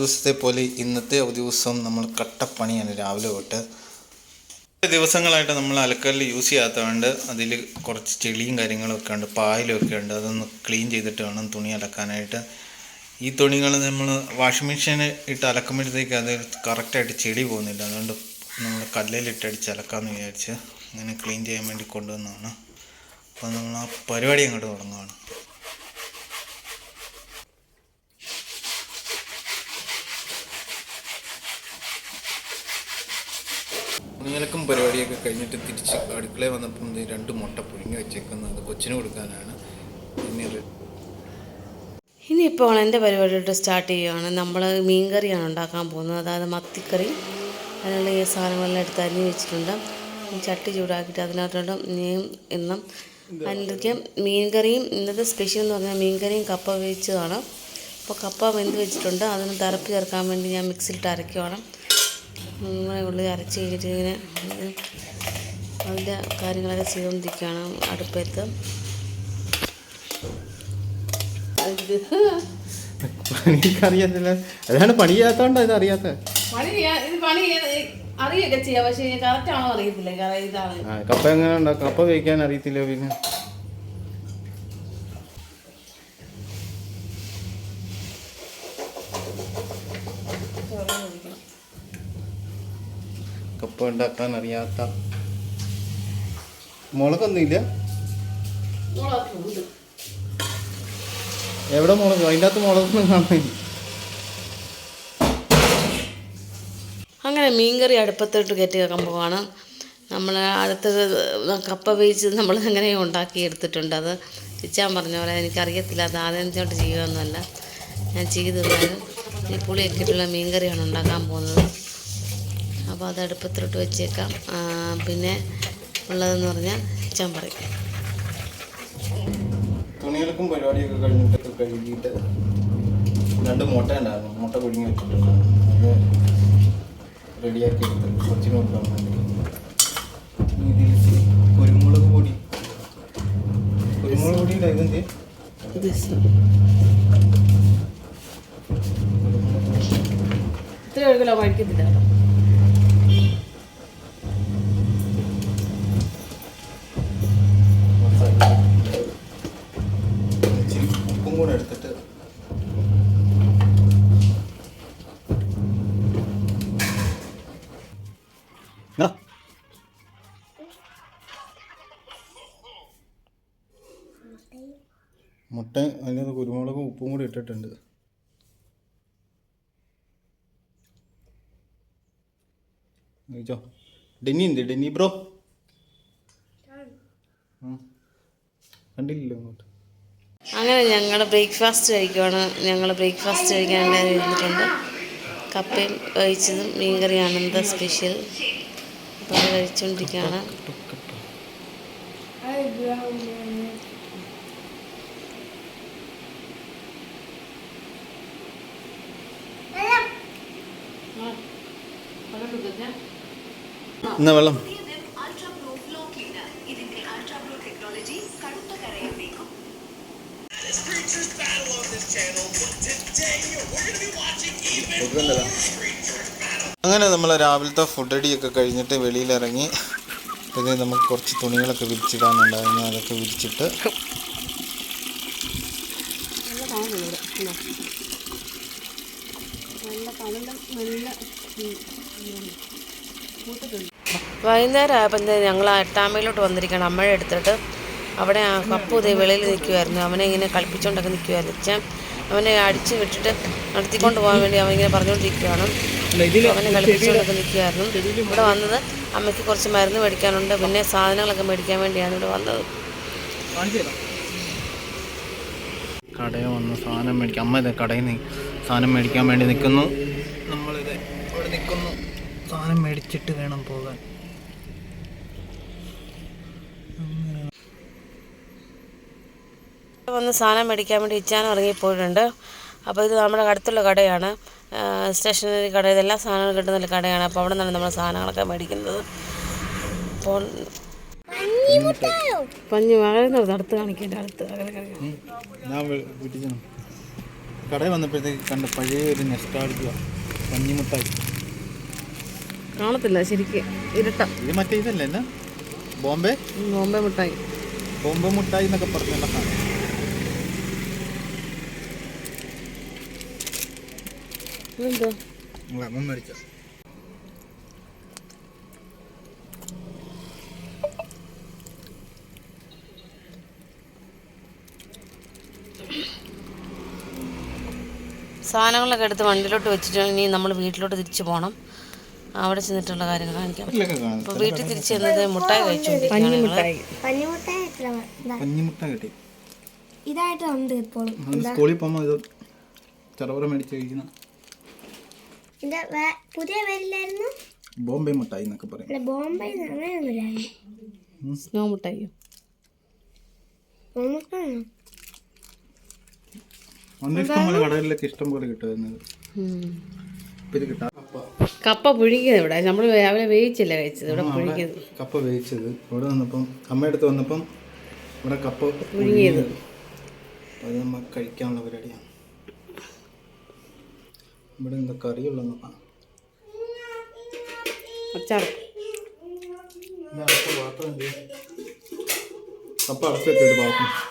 ദിവസത്തെ പോലെ ഇന്നത്തെ ദിവസം നമ്മൾ കട്ടപ്പണിയാണ് രാവിലെ തൊട്ട്. ദിവസങ്ങളായിട്ട് നമ്മൾ അലക്കല്ല് യൂസ് ചെയ്യാത്തതുകൊണ്ട് അതിൽ കുറച്ച് ചെളിയും കാര്യങ്ങളൊക്കെ ഉണ്ട് പായലൊക്കെ ഉണ്ട്. അതൊന്ന് ക്ലീൻ ചെയ്തിട്ട് വേണം തുണി അലക്കാനായിട്ട്. ഈ തുണികൾ നമ്മൾ വാഷിംഗ് മെഷീനിൽ ഇട്ട് അലക്കുമ്പോഴത്തേക്ക് അത് കറക്റ്റായിട്ട് ചെളി പോകുന്നില്ല. അതുകൊണ്ട് നമ്മൾ കല്ലിലിട്ട് അടിച്ച് അലക്കാമെന്ന് വിചാരിച്ച് അങ്ങനെ ക്ലീൻ ചെയ്യാൻ വേണ്ടി കൊണ്ടുവന്നതാണ്. അപ്പോൾ നമ്മൾ ആ പരിപാടി അങ്ങോട്ട് തുടങ്ങുകയാണ് തുണിയലക്കും പരിപാടിയൊക്കെ കഴിഞ്ഞിട്ട് തിരിച്ച് അടുക്കളയിൽ വന്നപ്പം രണ്ട് മുട്ട പുഴുങ്ങി വെച്ചേക്കുന്നത് കൊച്ചിന് കൊടുക്കാനാണ്. ഇനിയിപ്പോൾ എന്റെ പരിപാടിയോട്ട് സ്റ്റാർട്ട് ചെയ്യുകയാണ് നമ്മൾ മീൻ കറിയാണ് ഉണ്ടാക്കാൻ പോകുന്നത്. അതായത് മത്തിക്കറി. അതിനുള്ള ഈ സാധനങ്ങളെല്ലാം എടുത്ത് അരിഞ്ഞ് വെച്ചിട്ടുണ്ട്. ചട്ടി ചൂടാക്കിയിട്ട് അതിനകത്തോട്ട് ഇന്നും അതിലേക്ക് മീൻ കറിയും ഇന്നത്തെ സ്പെഷ്യൽ എന്ന് പറഞ്ഞാൽ മീൻ കറിയും കപ്പ വേവിച്ചതാണ് അപ്പോൾ കപ്പ വെന്ത് വെച്ചിട്ടുണ്ട്. അതിന് തറപ്പ് ചേർക്കാൻ വേണ്ടി ഞാൻ മിക്സിയിലിട്ട് അരയ്ക്കുവാണ്. ഇങ്ങനെ ഉള്ളി അരച്ച് കഴിഞ്ഞിട്ട് ഇങ്ങനെ അതിന്റെ കാര്യങ്ങളൊക്കെ ചെയ്തുകൊണ്ടിരിക്കുകയാണ് അടുപ്പത്ത്. എനിക്കറിയത്തില്ല അതാണ് പണി ചെയ്യാത്തോണ്ടോ ഇത് അറിയാത്ത അറിയൊക്കെ ചെയ്യാം പക്ഷേ കറക്റ്റ് ആണോ അറിയത്തില്ല കാരണം ഇതാണ്. കപ്പ എങ്ങനെ ഉണ്ടാക്കും? കപ്പ വേവിക്കാൻ അറിയത്തില്ല പിന്നെ? കപ്പ ഉണ്ടാക്കാൻ അറിയാത്ത. മുളകൊന്നുമില്ല. എവിടെ മുളക്? അതിന്റെ അകത്ത് മുളകൊന്നും കാണുന്നില്ല. അങ്ങനെ മീൻകറി അടുപ്പത്തോട്ട് കയറ്റി വെക്കാൻ പോവാണ്. നമ്മൾ അടുത്ത് കപ്പ വേവിച്ച് നമ്മൾ അങ്ങനെ ഉണ്ടാക്കി എടുത്തിട്ടുണ്ട്. അത് ചിച്ചാൻ പറഞ്ഞ പോലെ എനിക്കറിയത്തില്ല. അത് ആദ്യം തൊട്ട് ചെയ്യുമെന്നല്ല ഞാൻ ചെയ്തു തന്നാലും ഈ പുളിയൊക്കെ ഇട്ടുള്ള മീൻകറിയാണ് ഉണ്ടാക്കാൻ പോകുന്നത്. അപ്പോൾ അത് അടുപ്പത്തിലോട്ട് വെച്ചേക്കാം. പിന്നെ ഉള്ളതെന്ന് പറഞ്ഞാൽ പറയും തുണികൾക്കും പരിപാടിയൊക്കെ കഴിഞ്ഞിട്ടൊക്കെ കഴുകിയിട്ട് രണ്ട് മുട്ട ഉണ്ടായിരുന്നു. മുട്ട പുഴുങ്ങി വെച്ചിട്ടുണ്ട്. അത് റെഡിയാക്കി എടുത്ത് കൊച്ചിന് കൊടുക്കാൻ വേണ്ടി ഇതിൽ ഇച്ചിരി കുരുമുളക് പൊടി. കുരുമുളക് പൊടി ഇതെന്ത് ഇത്ര കിലോ കഴിക്കത്തില്ല മുട്ട അതിനകത്ത് കുരുമുളകും ഉപ്പും കൂടി ഇട്ടിട്ടുണ്ട്. കഴിച്ചോ? ഡെന്നി ഉണ്ട് ഡെന്നി ബ്രോ. കണ്ടില്ലല്ലോ അങ്ങോട്ട് അങ്ങനെ ഞങ്ങൾ ബ്രേക്ക്ഫാസ്റ്റ് കഴിക്കുവാണ്. ഞങ്ങൾ ബ്രേക്ക്ഫാസ്റ്റ് കഴിക്കാൻ എല്ലാവരും ഇരുന്നിട്ടുണ്ട്. കപ്പയും കഴിച്ചതും മീൻകറിയാണ് എന്താ സ്പെഷ്യൽ. അപ്പോൾ കഴിച്ചുകൊണ്ടിരിക്കുകയാണ് എന്നാ വെള്ളം അങ്ങനെ നമ്മൾ രാവിലത്തെ ഫുഡ് അടിയൊക്കെ കഴിഞ്ഞിട്ട് വെളിയിലിറങ്ങി പിന്നെ നമുക്ക് കുറച്ച് തുണികളൊക്കെ വിരിച്ചിടാനുണ്ടായിരുന്നു അതൊക്കെ വിരിച്ചിട്ട് വൈകുന്നേരം ആയപ്പോൾ ഞങ്ങൾ എട്ടാമയിലോട്ട് വന്നിരിക്കണം അമ്മയുടെ എടുത്തിട്ട്. അവിടെ ആ പപ്പു ഇതേ വെളിയിൽ നിൽക്കുമായിരുന്നു അവനെ ഇങ്ങനെ കളിപ്പിച്ചുകൊണ്ടൊക്കെ നിൽക്കുമായിരുന്നു അച്ഛൻ അവനെ അടിച്ച് വിട്ടിട്ട് നടത്തിക്കൊണ്ട് പോകാൻ വേണ്ടി അവനിങ്ങനെ ഇങ്ങനെ പറഞ്ഞുകൊണ്ടിരിക്കുകയാണ് അവനെ കളിപ്പിച്ചുകൊണ്ടൊക്കെ നിൽക്കുമായിരുന്നു ഇവിടെ വന്നത് അമ്മയ്ക്ക് കുറച്ച് മരുന്ന് മേടിക്കാനുണ്ട്. പിന്നെ സാധനങ്ങളൊക്കെ മേടിക്കാൻ വേണ്ടിയാണ് ഇവിടെ വന്നത്. കടയിൽ വന്ന് സാധനം മേടിക്കാം അമ്മ ഇതേ കടയിൽ നിന്ന് സാധനം മേടിക്കാൻ വേണ്ടി നിൽക്കുന്നു. സാധനം മേടിച്ചിട്ട് വേണം പോകാൻ. വന്ന് സാധനം മേടിക്കാൻ വേണ്ടി ഇച്ചാൻ ഇറങ്ങിപ്പോയിട്ടുണ്ട് അപ്പോൾ ഇത് നമ്മുടെ അടുത്തുള്ള കടയാണ്. സ്റ്റേഷനറി കട. ഇതെല്ലാം സാധനങ്ങൾ കിട്ടുന്ന കടയാണ്. അപ്പോൾ അവിടെ നിന്നാണ് നമ്മൾ സാധനങ്ങളൊക്കെ മേടിക്കുന്നത്. അപ്പോൾ പഞ്ഞു അങ്ങനെ അടുത്ത് കാണിക്കേണ്ട അടുത്ത് കടയിൽ വന്നപ്പോഴത്തേക്ക് കണ്ട പഴയ ഒരു നെസ്റ്റാളിക്കുക പഞ്ഞിമുട്ടായി. കാണത്തില്ല ശരിക്ക് ഇരട്ട. ഇത് മറ്റേ ഇതല്ലേ എന്നാ? ബോംബെ? ബോംബെ മുട്ടായി ബോംബെ മുട്ടായി എന്നൊക്കെ പറഞ്ഞുള്ള സാധനം. ഇതെന്തോ? ലെമൺ മേടിച്ച. സാധനങ്ങളൊക്കെ എടുത്ത് വണ്ടിയിലോട്ട് വെച്ചിട്ട് ഇനി നമ്മൾ വീട്ടിലോട്ട് തിരിച്ചു പോകണം അവിടെ ചെന്നിട്ടുള്ള കാര്യങ്ങൾ കാണിക്കാം അപ്പോൾ വീട്ടിൽ തിരിച്ചു ചെന്നത് മുട്ടായി കഴിച്ചുകൊണ്ടിരിക്കുകയാണ് ഇതായിട്ട് സ്കൂളിൽ പോകുമ്പോൾ ഇത് ചെറുപറ മേടിച്ച് കഴിക്കുന്ന പുതിയ പേരില്ലായിരുന്നു ബോംബെ മുട്ടായി എന്നൊക്കെ പറയും. അല്ല ബോംബെ സ്നോ മുട്ടായി ഇഷ്ടം പോലെ കടകളിലൊക്കെ ഇഷ്ടം പോലെ കിട്ടുന്നത് ഇത് കിട്ടാം കപ്പ. പുഴുങ്ങിയത് ഇവിടെ. നമ്മൾ രാവിലെ വേവിച്ചില്ല കഴിച്ചത്? ഇവിടെ പുഴുങ്ങിയത്. കപ്പ വേവിച്ചത്. ഇവിടെ വന്നപ്പം അമ്മയടുത്ത് വന്നപ്പം ഇവിടെ കപ്പ പുഴുങ്ങിയത്. അത് നമ്മൾ കഴിക്കാനുള്ള പരിപാടിയാണ്. ഇവിടെ എന്താ കറിയുള്ളതെന്ന് അച്ചാർ കപ്പ അടച്ചിട്ടൊരു പാത്രം.